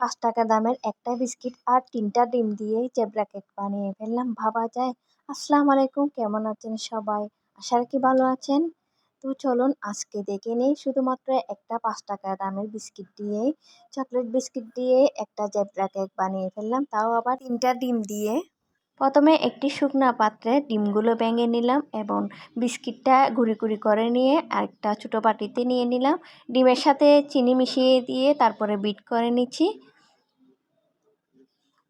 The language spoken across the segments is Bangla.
পাঁচ টাকা দামের একটা বিস্কিট আর তিনটা ডিম দিয়েই জেব্রা কেক বানিয়ে ফেললাম, ভাবা যায়। আসসালামু আলাইকুম, কেমন আছেন সবাই? আশা রাখি ভালো আছেন। তো চলুন, আজকে দেখে নেই শুধুমাত্র একটা পাঁচ টাকা দামের বিস্কিট দিয়েই, চকলেট বিস্কিট দিয়ে একটা জেব্রা কেক বানিয়ে ফেললাম। তাও আবার তিনটা ডিম দিয়ে। প্রথমে একটি শুকনা পাত্রে ডিমগুলো ভেঙে নিলাম এবং বিস্কিটটা গুঁড়ি গুঁড়ি করে নিয়ে আরেকটা ছোটো বাটিতে নিয়ে নিলাম। ডিমের সাথে চিনি মিশিয়ে দিয়ে তারপরে বিট করে নিচ্ছি।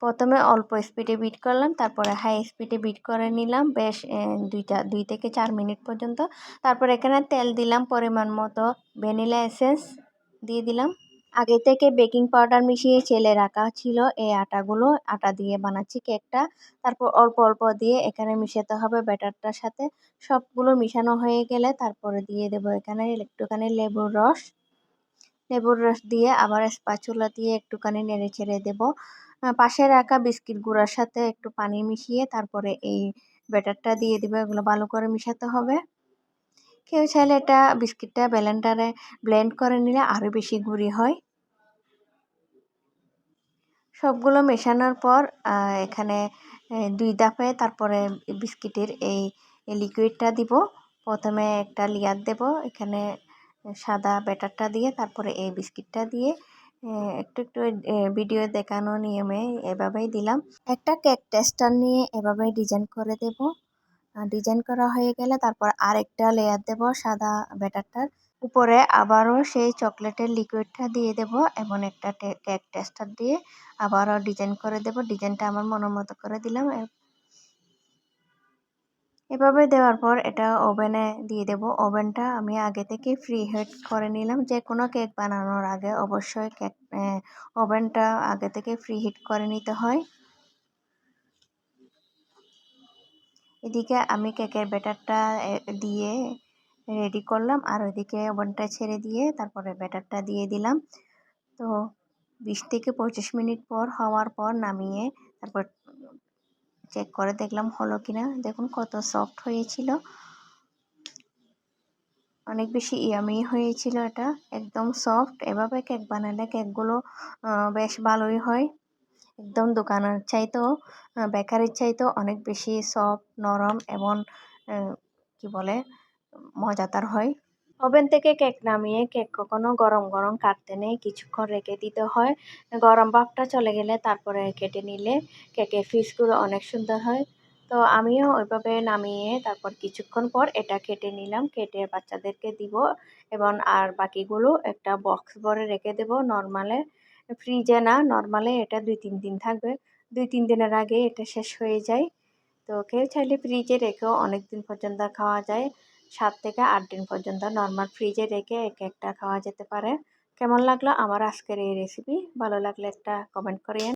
প্রথমে অল্প স্পিডে বিট করলাম, তারপরে হাই স্পিডে বিট করে নিলাম, বেশ দুইটা, দুই থেকে চার মিনিট পর্যন্ত। তারপর এখানে তেল দিলাম পরিমাণ মতো, ভ্যানিলা এসেন্স দিয়ে দিলাম। আগে থেকে বেকিং পাউডার মিশিয়ে চেলে রাখা ছিল এই আটাগুলো, আটা দিয়ে বানাচ্ছি কেকটা তারপর অল্প অল্প দিয়ে এখানে মিশাতে হবে ব্যাটারটার সাথে। সবগুলো মিশানো হয়ে গেলে তারপরে দিয়ে দেবো এখানে একটুখানি লেবুর রস। লেবুর রস দিয়ে আবার স্পাচুলা দিয়ে একটুখানি নেড়ে ছেড়ে দেবো। পাশে রাখা বিস্কিট গুঁড়ার সাথে একটু পানি মিশিয়ে তারপরে এই ব্যাটারটা দিয়ে দেবো এগুলো ভালো করে মিশাতে হবে। কেউ চাইলে এটা বিস্কিটটা ব্যালেন্ডারে ব্লেন্ড করে নিলে আরও বেশি গুঁড়ি হয়। সবগুলো মেশানোর পর এখানে দুই দাফে তারপরে বিস্কিটের এই লিকুইডটা দিব। প্রথমে একটা লেয়ার দেব, এখানে সাদা ব্যাটারটা দিয়ে তারপরে এই বিস্কিটটা দিয়ে একটু একটু ভিডিও দেখানো নিয়মে এভাবেই দিলাম। একটা কেক টেস্টার নিয়ে এভাবেই ডিজাইন করে দেব। ডিজাইন করা হয়ে গেলে তারপর আরেকটা লেয়ার দেব সাদা ব্যাটারটার উপরে আবারও সেই চকলেটের লিকুইডটা দিয়ে দেব এবং একটা কেক টেস্টার দিয়ে আবারও ডিজাইন করে দেব। ডিজাইনটা আমার মনের মতো করে দিলাম। এভাবে দেওয়ার পর এটা ওভেনে দিয়ে দেব। ওভেনটা আমি আগে থেকে ফ্রি হিট করে নিলাম। যে কোনো কেক বানানোর আগে অবশ্যই কেক ওভেনটা আগে থেকে ফ্রি হিট করে নিতে হয়। এদিকে আমি কেকের ব্যাটারটা দিয়ে রেডি করলাম। আর ওইদিকে ওভেনটা ছেড়ে দিয়ে তারপরে ব্যাটারটা দিয়ে দিলাম। তো বিশ থেকে পঁচিশ মিনিট পর, হওয়ার পর নামিয়ে তারপর চেক করে দেখলাম হলো কিনা। দেখুন কত সফট হয়েছিল। অনেক বেশি ইয়ামি হয়েছিল এটা। একদম সফট এভাবে কেক বানালে কেকগুলো বেশ ভালোই হয়। একদম দোকানের চাইতেও বেকারির চাইতেও অনেক বেশি সফট নরম এবং কি বলে, মজাদার হয়। ওভেন থেকে কেক নামিয়ে কেক কখনো গরম গরম কাটতে নেই, কিছুক্ষণ রেখে দিতে হয়। গরম ভাবটা চলে গেলে তারপরে কেটে নিলে কেকের ফিসগুলো অনেক সুন্দর হয়। তো আমিও ওইভাবে নামিয়ে তারপর কিছুক্ষণ পর এটা কেটে নিলাম। কেটে বাচ্চাদেরকে দিব এবং আর বাকিগুলো একটা বক্স ভরে রেখে দেব। নর্মালে ফ্রিজে না, নর্মালে এটা দুই তিন দিন থাকবে। দুই তিন দিনের আগে এটা শেষ হয়ে যায়। তো কেউ চাইলে ফ্রিজে রেখেও অনেক দিন পর্যন্ত খাওয়া যায়। সাত থেকে আট দিন পর্যন্ত নর্মাল ফ্রিজে রেখে এক একটা খাওয়া যেতে পারে। কেমন লাগল আমার আজকের এই রেসিপি ভালো লাগলে একটা কমেন্ট করিয়েন।